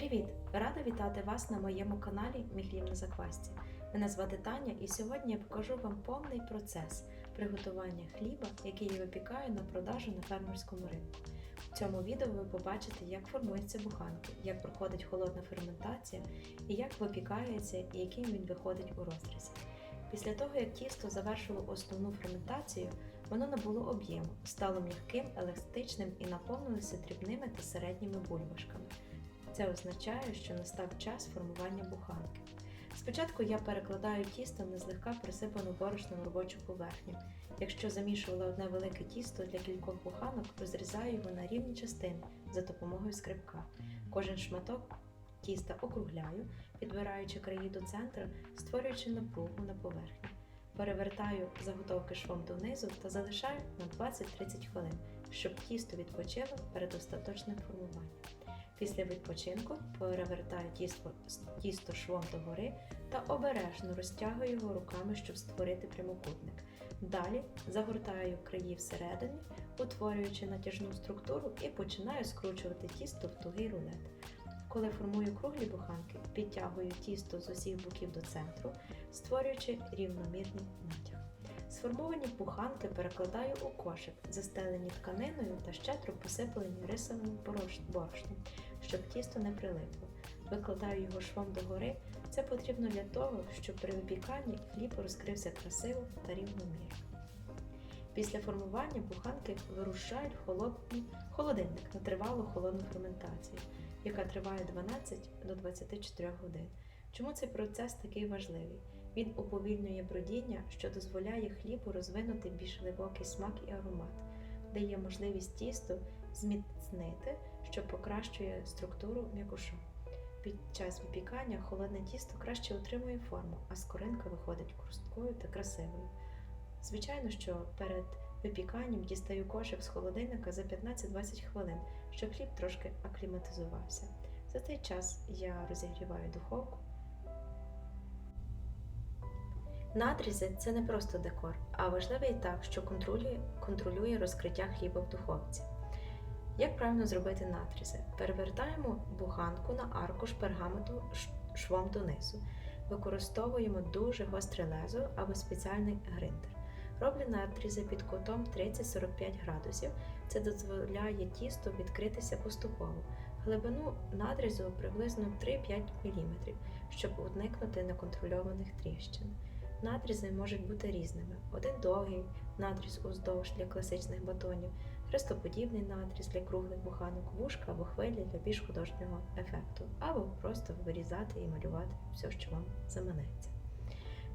Привіт! Рада вітати вас на моєму каналі Мій хліб на заквасці. Мене звати Таня, і сьогодні я покажу вам повний процес приготування хліба, який я випікаю на продажу на фермерському ринку. В цьому відео ви побачите, як формуються буханки, як проходить холодна ферментація і як випікається і яким він виходить у розрізі. Після того, як тісто завершило основну ферментацію, воно набуло об'єму, стало м'яким, еластичним і наповнилося дрібними та середніми бульбашками. Це означає, що настав час формування буханки. Спочатку я перекладаю тісто на злегка присипану борошном робочу поверхню. Якщо замішувала одне велике тісто для кількох буханок, розрізаю його на рівні частини за допомогою скрипка. Кожен шматок тіста округляю, підбираючи краї до центру, створюючи напругу на поверхні. Перевертаю заготовки швом донизу та залишаю на 20-30 хвилин, щоб тісто відпочило перед остаточним формуванням. Після відпочинку перевертаю тісто, тісто швом догори та обережно розтягую його руками, щоб створити прямокутник. Далі загортаю краї всередині, утворюючи натяжну структуру і починаю скручувати тісто в тугий рулет. Коли формую круглі буханки, підтягую тісто з усіх боків до центру, створюючи рівномірний натяг. Сформовані буханки перекладаю у кошик, застелені тканиною та щедро посипані рисовим борошном, щоб тісто не прилипло. Викладаю його швом догори. Це потрібно для того, щоб при випіканні хліб розкрився красиво та рівномірно. Після формування буханки вирушають в холодний холодильник на тривалу холодну ферментацію, яка триває 12 до 24 годин. Чому цей процес такий важливий? Він уповільнює бродіння, що дозволяє хлібу розвинути більш глибокий смак і аромат, дає можливість тісту зміцнити, що покращує структуру м'якушу. Під час випікання холодне тісто краще утримує форму, а скоринка виходить хрусткою та красивою. Звичайно, що перед випіканням дістаю кошик з холодильника за 15-20 хвилин, щоб хліб трошки акліматизувався. За цей час я розігріваю духовку. Надрізи це не просто декор, а важливий етап, що контролює, контролює розкриття хліба в духовці. Як правильно зробити надрізи? Перевертаємо буханку на аркуш пергаменту швом донизу. Використовуємо дуже гостре лезо або спеціальний гриндер. Роблю надрізи під кутом 30-45 градусів. Це дозволяє тісту відкритися поступово. Глибину надрізу приблизно 3-5 мм, щоб уникнути неконтрольованих тріщин. Надрізи можуть бути різними. Один довгий надріз уздовж для класичних батонів, хрестоподібний надріз для круглих буханок, вушка або хвилі для більш художнього ефекту, або просто вирізати і малювати все, що вам заманеться.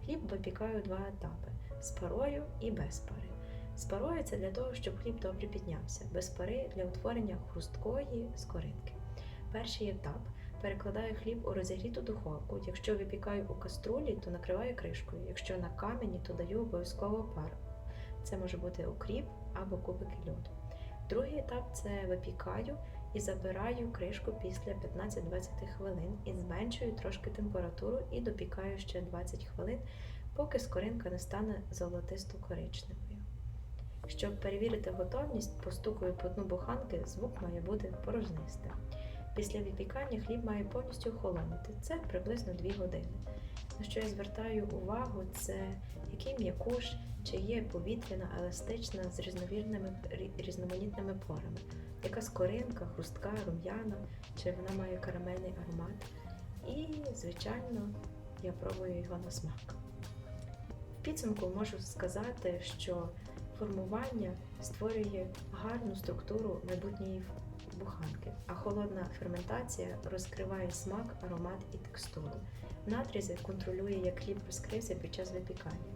Хліб випікаю два етапи з парою і без пари. З парою це для того, щоб хліб добре піднявся, без пари для утворення хрусткої скоринки. Перший етап перекладаю хліб у розігріту духовку. Якщо випікаю у каструлі, то накриваю кришкою. Якщо на камені, то даю обов'язково пару. Це може бути укріп або кубики льоду. Другий етап це випікаю і забираю кришку після 15-20 хвилин і зменшую трошки температуру і допікаю ще 20 хвилин, поки скоринка не стане золотисто-коричневою. Щоб перевірити готовність, постукаю по дну буханки, звук має бути порожнистим. Після випікання хліб має повністю охолонути. Це приблизно 2 години. На що я звертаю увагу, це який м'якуш, чи є повітряна, еластична з різновірними різноманітними порами, яка скоринка, хрустка, рум'яна, чи вона має карамельний аромат. І, звичайно, я пробую його на смак. В підсумку можу сказати, що формування створює гарну структуру майбутньої буханки, а холодна ферментація розкриває смак, аромат і текстуру. Надрізи контролює, як хліб розкрився під час випікання.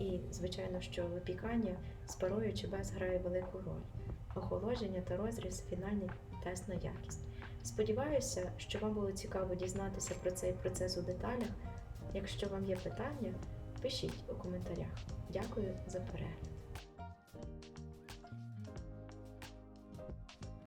І, звичайно, що випікання з парою чи без грає велику роль. Охолодження та розріз фінальний тест на якість. Сподіваюся, що вам було цікаво дізнатися про цей процес у деталях. Якщо вам є питання, пишіть у коментарях. Дякую за перегляд.